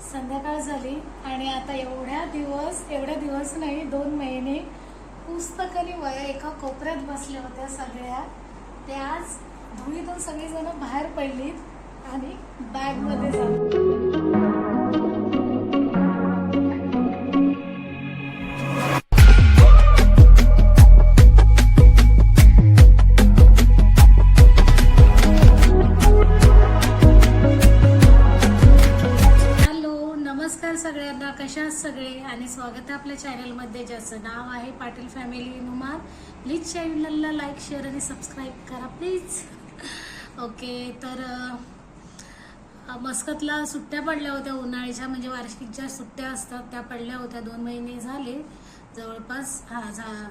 संध्याकाळ झाली आणि आता एवढ्या दिवस एवढ्या दिवस नाही दोन महिने पुस्तकाने वया एका कोपऱ्यात बसल्या होत्या सगळ्या. ते आज धुळीतून सगळीजण बाहेर पडलीत आणि बॅगमध्ये झालं चॅनलमध्ये ज्याचं नाव आहे पाटील फॅमिली नुमार. प्लीज चॅनलला लाईक शेअर आणि सबस्क्राईब करा प्लीज ओके तर मस्कतला सुट्ट्या पडल्या होत्या उन्हाळ्याच्या म्हणजे वार्षिक ज्या सुट्ट्या असतात त्या पडल्या होत्या दोन महिने झाले. जवळपास हा झा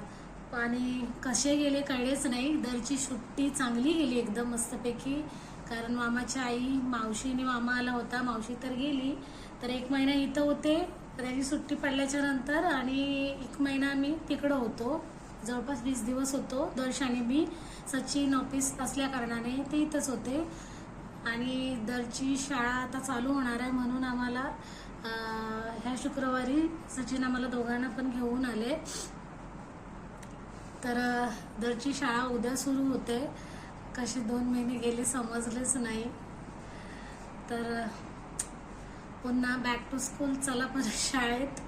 आणि कसे गेले कळलेच नाही. दरची सुट्टी चांगली गेली एकदम मस्तपैकी. कारण मामाची आई मावशीने मामा आला होता. मावशी तर गेली. तर एक महिना इथं होते. त्याची सुट्टी पडल्याच्या नंतर आणि एक महिना मी तिकडं होतो. जवळपास वीस दिवस होतो. दर्शाने मी सचिन ऑफिस असल्या कारणाने ते इथंच होते. आणि दरची शाळा आता चालू होणार आहे म्हणून आम्हाला ह्या शुक्रवारी सचिन आम्हाला दोघांना पण घेऊन आले. तर दरची शाळा उद्या सुरू होते. कसे दोन महिने गेले समजलेच नाही. तर पुन्हा बॅक टू स्कूल चला परत शाळेत.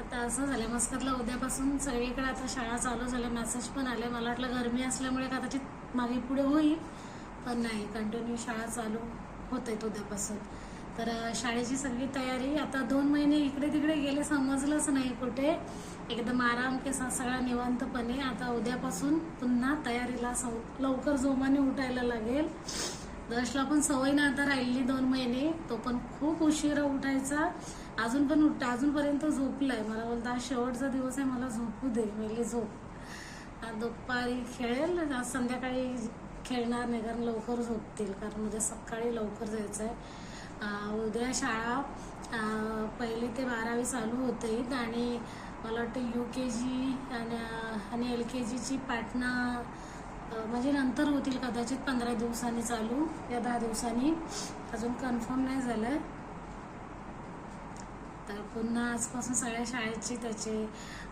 आता असं झालं मस्कतला उद्यापासून सगळीकडे आता शाळा चालू झाल्या मेसेज पण आले. मला वाटलं गरमी असल्यामुळे कदाचित मागे पुढे होईल पण नाही कंटिन्यू शाळा चालू होत आहेत उद्यापासून. तर शाळेची सगळी तयारी. आता दोन महिने इकडे तिकडे गेले समजलंच नाही कुठे. एकदम आराम के सगळा निवांतपणे. आता उद्यापासून पुन्हा तयारीला सव- लवकर जोमाने उठायला लागेल. दशला पण सवय ना आता राहिली दोन महिने. तो पण खूप उशिरा उठायचा. अजून पण उठ अजूनपर्यंत झोपलाय. मला बोलता आज शेवटचा दिवस आहे मला झोपू दे मेली झोप. आज दुपारी खेळेल आज संध्याकाळी खेळणार नाही कारण लवकर झोपतील कारण म्हणजे सकाळी लवकर जायचं आहे उद्या शाळा पहिले पहिली ते बारावी चालू होते आणि मला वाटतं यू के जी आणि एल के जीची पाटणा म्हणजे नंतर होतील कदाचित पंधरा दिवसांनी चालू या दहा दिवसांनी. अजून कन्फर्म नाही झालं तर पुन्हा आजपासून सगळ्या शाळेची त्याचे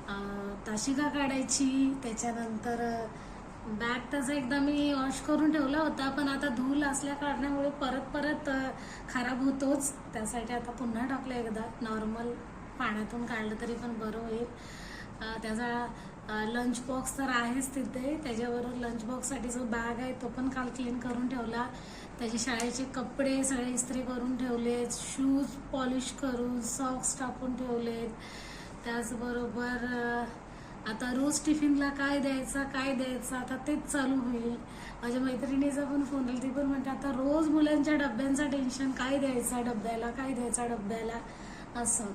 अं, ताशिका काढायची त्याच्यानंतर बॅग तसं एकदा मी वॉश करून ठेवला होता पण आता धूल असल्या कारणामुळे परत परत खराब होतोच. त्यासाठी आता पुन्हा टाकलं एकदा. नॉर्मल पाण्यातून काढलं तरी पण बरं होईल. त्याचा लंच बॉक्स तर आहेच तिथे. त्याच्याबरोबर लंच बॉक्ससाठी जो बॅग आहे तो पण काल क्लीन करून ठेवला. त्याचे शाळेचे कपडे सगळे इस्त्री करून ठेवलेत. शूज पॉलिश करून सॉक्स टाकून ठेवलेत. त्याचबरोबर आता रोज टिफिनला काय द्यायचा काय द्यायचा आता तेच चालू होईल. माझ्या मैत्रिणीचा पण फोन आला ती पण म्हणते आता रोज मुलांच्या डब्यांचं टेन्शन काय द्यायचं डब्याला काय द्यायचा डब्याला? असं.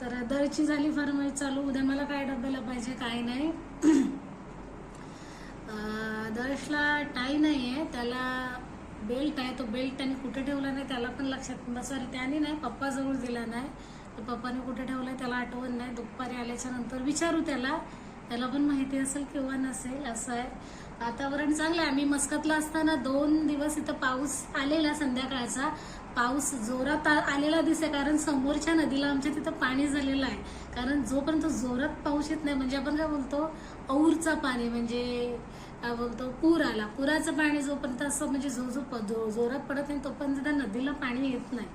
तर दरची झाली फरमाईश चालू उद्या मला काय डब्याला पाहिजे काय नाही. दर्शला टाई नाही आहे त्याला बेल्ट आहे तो बेल्ट त्याने कुठे ठेवला नाही त्याला पण लक्षात सॉरी त्याने नाही पप्पाजवळ दिला नाही. तर पप्पाने कुठे ठेवलंय त्याला आठवण नाही. दुपारी आल्याच्यानंतर विचारू त्याला. त्याला पण माहिती असेल किंवा नसेल असं आहे. वातावरण चांगलं आहे. आम्ही मस्कतला असताना दोन दिवस इथं पाऊस आलेला संध्याकाळचा. पाऊस जोरात आलेला दिसे कारण समोरच्या नदीला आमच्या तिथं पाणी झालेलं आहे. कारण जोपर्यंत जोरात पाऊस येत नाही म्हणजे आपण काय बोलतो? औरचा पाणी म्हणजे काय बोलतो? पूर आला पुराचं पाणी जोपर्यंत असं म्हणजे जो जो जो- जोरात पडत नाही तोपर्यंत त्या नदीला पाणी येत नाही.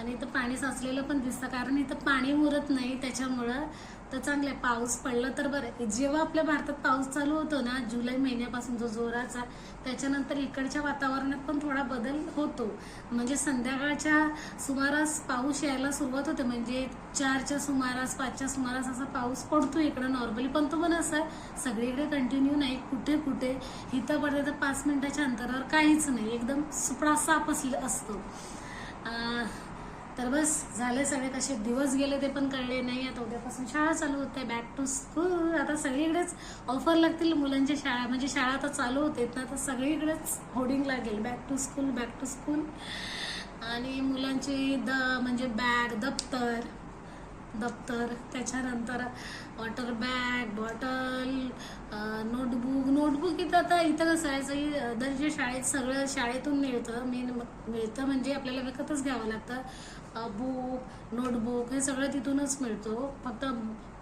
आणि इथं पाणी साचलेलं पण दिसतं कारण इथं पाणी मुरत नाही त्याच्यामुळं. तर चांगलं आहे पाऊस पडला तर बरं. जेव्हा आपल्या भारतात पाऊस चालू होतो ना जुलै महिन्यापासून जो जोराचा त्याच्यानंतर इकडच्या वातावरणात पण थोडा बदल होतो. म्हणजे संध्याकाळच्या सुमारास पाऊस यायला सुरुवात होते. म्हणजे चारच्या सुमारास पाचच्या सुमारास असा पाऊस पडतो इकडं नॉर्मली. पण तो पण असं आहे सगळीकडे कंटिन्यू नाही. कुठे कुठे? इथं पडते तर पाच मिनिटाच्या अंतरावर काहीच नाही. एकदम सुपडा साप असले असतो. तर बस झाले सगळे कसे? दिवस गेले ते पण कळले नाही. आता उद्यापासून शाळा चालू होते बॅक टू स्कूल आता सगळीकडेच ऑफर लागतील मुलांच्या शाळा. म्हणजे शाळा आता चालू होते तर तर सगळीकडेच होर्डिंग लागेल. Back to school back to school आणि मुलांची द म्हणजे बॅग दप्तर. दप्तर त्याच्यानंतर water bag bottle notebook notebook इथं आता इथं कसं आहे सगळी दर्जा शाळेत सगळं शाळेतून मिळतं. मेन मिळतं म्हणजे आपल्याला विकतच घ्यावं लागतं. बुक नोटबुक हे सगळं तिथूनच मिळतो. फक्त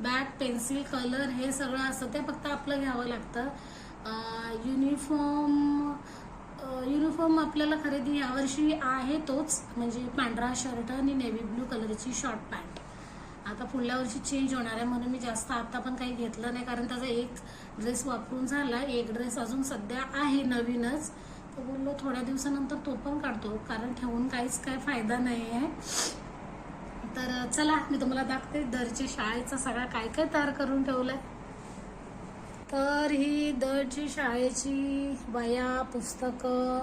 बॅग पेन्सिल कलर हे सगळं असतं. ते फक्त आपलं घ्यावं लागतं. युनिफॉर्म युनिफॉर्म आपल्याला खरेदी यावर्षी आहे तोच. म्हणजे पांढरा शर्ट आणि नेव्ही ब्लू कलरची शॉर्ट पॅन्ट. आता पुढल्या वर्षी चेंज होणार आहे म्हणून मी जास्त आता पण काही घेतलं नाही. कारण त्याचा एक ड्रेस वापरून झाला. एक ड्रेस अजून सध्या आहे नवीनच. तर बोललो थोड्या दिवसानंतर तो पण काढतो कारण ठेवून काहीच काय फायदा नाही आहे. तर चला मी तुम्हाला दाखते दरची शाळेचा सगळा काय काय तयार करून ठेवलंय. तर ही दरची शाळेची वया पुस्तकं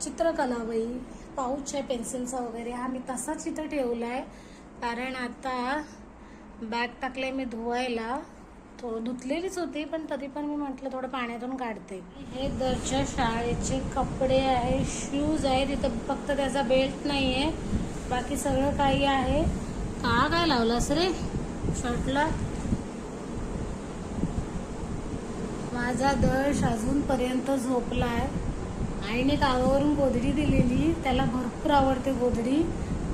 चित्रकला वही पाऊच आहे पेन्सिलचा वगैरे हा मी तसाच इथं आहे कारण आता बॅग टाकले मी धुवायला. थोडं धुतलेलीच होती पण तरी पण मी म्हटलं थोडं पाण्यातून काढते. हे दरच्या शाळेचे कपडे आहे शूज आहे तिथं फक्त त्याचा बेल्ट नाही आहे बाकी सगळं काही आहे. का काय लावलास रे? शर्टला? माझा दश अजूनपर्यंत झोपला आहे आईने कावावरून गोधडी दिलेली त्याला भरपूर आवडते गोधडी.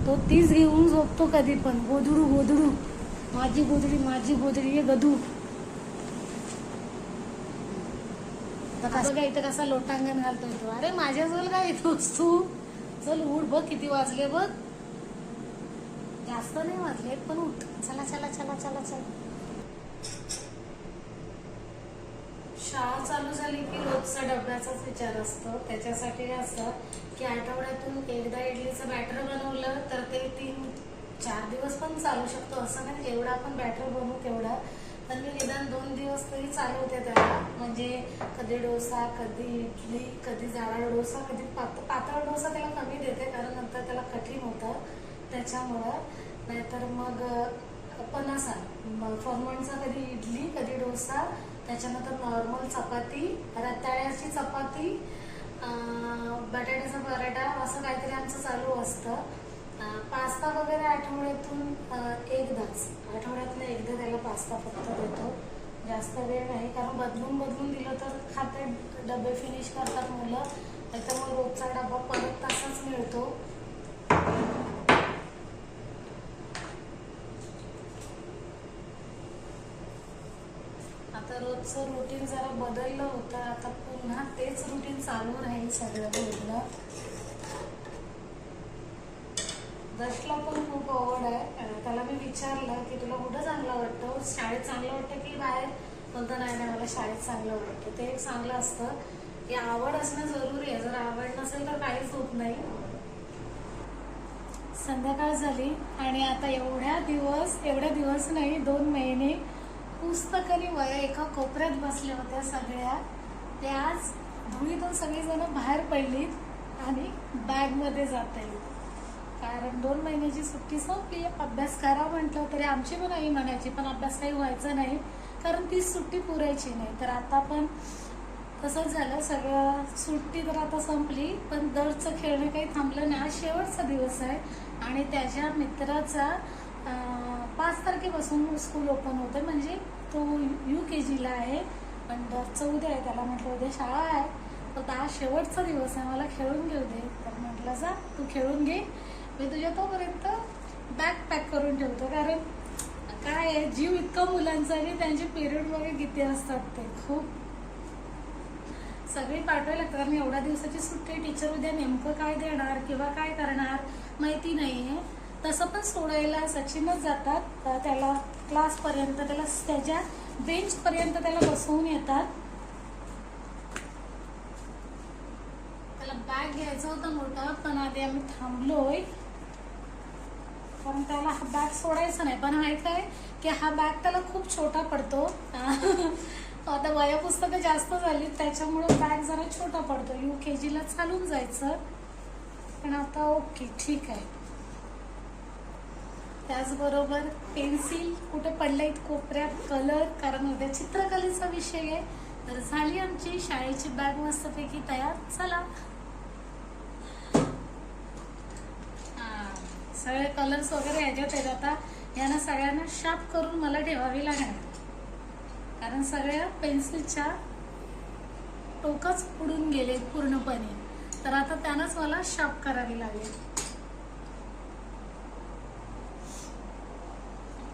तो तीच घेऊन झोपतो कधी पण. गोधडू गोधडू. माझी गोधडी माझी गोधडी हे गधू. बघा कसं इथं कसा लोटांगण घालतोय तो. अरे माझ्याजवळ काय येतोस तू चल उठ बघ किती वाजले बघ. जास्त नाही वाजले पण उठ. चला चला चला चला चला. शाळा चालू झाली की रोजचा डब्याचाच विचार असतो. त्याच्यासाठी असं की आठवड्यातून एकदा इडलीचं बॅटर बनवलं तर ते तीन चार दिवस पण चालू शकतो. असं नाही जेवढा आपण बॅटर बनवू तेवढा. तर मी निदान दोन दिवस तरी चालवते त्याला. म्हणजे कधी डोसा कधी इडली कधी जाडा डोसा कधी पात पातळ डोसा त्याला कमी देते कारण नंतर त्याला कठीण होतं त्याच्यामुळं. नाहीतर मग पण असा फॉर्मंटचा कधी इडली कधी डोसा त्याच्यानंतर नॉर्मल चपाती रताळ्याची चपाती बटाट्याचा पराठा असं काहीतरी आमचं चालू असतं. पास्ता वगैरे आठवड्यातून एकदाच. आठवड्यातून एकदा त्याला पास्ता फक्त देतो. जास्त वेळ नाही कारण बदलून बदलून दिलं तर खाते. डबे फिनिश करतात मुलं त्याच्यामुळे रोजचा डबा परत तसाच मिळतो. आता रोजचं रुटीन जरा बदललं होतं. आता पुन्हा तेच रुटीन चालू राहील सगळं रोजला दशला पण खूप आवड आहे. त्याला मी विचारलं की तुला कुठं चांगलं वाटतं हो, शाळेत चांगलं वाटतं की बाहेर? कोणतं नाही नाही मला शाळेत चांगलं वाटतं ते एक चांगलं असतं की आवड असणं जरुरी आहे. जर आवड नसेल तर काहीच होत नाही. संध्याकाळ झाली आणि आता एवढ्या दिवस एवढ्या दिवस नाही दोन महिने पुस्तक आणि वया एका कोपऱ्यात बसल्या होत्या सगळ्या. ते आज धुळीतून सगळीजण बाहेर पडलीत आणि बॅगमध्ये जात आहेत कारण दोन महिन्याची सुट्टी संपली अभ्यास करा म्हटलं तरी आमची पण आई म्हणायची पण अभ्यास काही व्हायचा नाही. कारण ती सुट्टी पुरायची नाही. तर आता पण तसंच झालं. सगळं सुट्टी तर आता संपली पण दरचं खेळणं काही थांबलं नाही. आज शेवटचा दिवस आहे आणि त्याच्या मित्राचा पाच तारखेपासून स्कूल ओपन होतं म्हणजे तो यू के जीला आहे. पण दरचं उद्या आहे. त्याला म्हटलं उद्या शाळा आहे. तर आज शेवटचा दिवस आहे. मला खेळून घेऊ दे. तर म्हटलं जा तू खेळून घे. मी तुझ्या तोपर्यंत बॅग पॅक करून ठेवतो. कारण काय आहे जीव इतका मुलांचा आहे त्यांचे पिरियड वगैरे किती असतात ते. खूप. सगळी पाठवायला कारण एवढ्या दिवसाची सुट्टी टीचर उद्या नेमकं काय देणार किंवा काय करणार माहिती नाही आहे. तसं पण सोडायला सचिनच जातात. त्याला क्लासपर्यंत त्याला त्याच्या बेंचपर्यंत त्याला बसवून येतात. त्याला बॅग घ्यायचा होता मोठा पण आधी आम्ही थांबलोय. कारण त्याला हा बॅग सोडायचा नाही. पण माहीत आहे की हा बॅग त्याला खूप छोटा पडतो. आता वया पुस्तकं जास्त झाली त्याच्यामुळे बॅग जरा छोटा पडतो. यू के जीला चालून जायचं. पण आता ओके ठीक आहे. त्याचबरोबर पेन्सिल कुठे पडले कोपऱ्यात कलर कारण उद्या चित्रकलेचा विषय आहे. तर झाली आमची शाळेची बॅग मस्तपैकी तयार. चला सगळे कलर्स वगैरे ह्याच्यात आहेत. आता यांना सगळ्यांना शार्प करून मला ठेवावी लागणार. कारण सगळ्या पेन्सिलच्या टोकच उडून गेले पूर्णपणे. तर आता त्यांनाच मला शार्प करावी लागेल.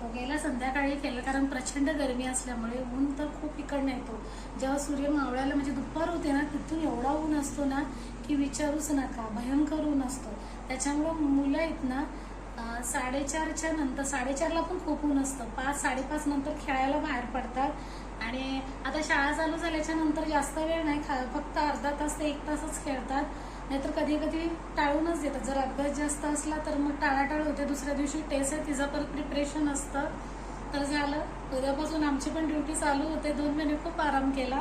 तो गेला संध्याकाळी केलं कारण प्रचंड गरमी असल्यामुळे ऊन तर खूप इकडनं येतो. जेव्हा सूर्य मावळायला म्हणजे दुपार होते ना तिथून एवढा ऊन असतो ना की विचारूच नका भयंकर ऊन असतो. त्याच्यामुळं मुलं आहेत ना साडेचारच्या नंतर साडेचारला पण खूप ऊन असतं. पाच साडेपाच नंतर खेळायला बाहेर पडतात. आणि आता शाळा चालू झाल्याच्यानंतर जास्त वेळ नाही खा फक्त अर्धा तास ते एक तासच खेळतात. नाहीतर कधी कधी टाळूनच देतात. जर अभ्यास जास्त असला तर मग टाळाटाळ होते. दुसऱ्या दिवशी टेस्ट आहे तिचं परत प्रिपरेशन असतं. तर झालं. उद्यापासून आमची पण ड्युटी चालू होते. दोन महिने खूप आराम केला.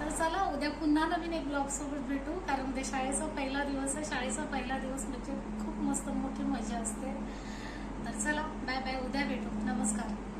तर चला उद्या पुन्हा नवीन एक ब्लॉगसोबत भेटू. कारण उद्या शाळेचा पहिला दिवस आहे. शाळेचा पहिला दिवस म्हणजे खूप मस्त मोठी मजा असते. तर चला बाय बाय उद्या भेटू. नमस्कार.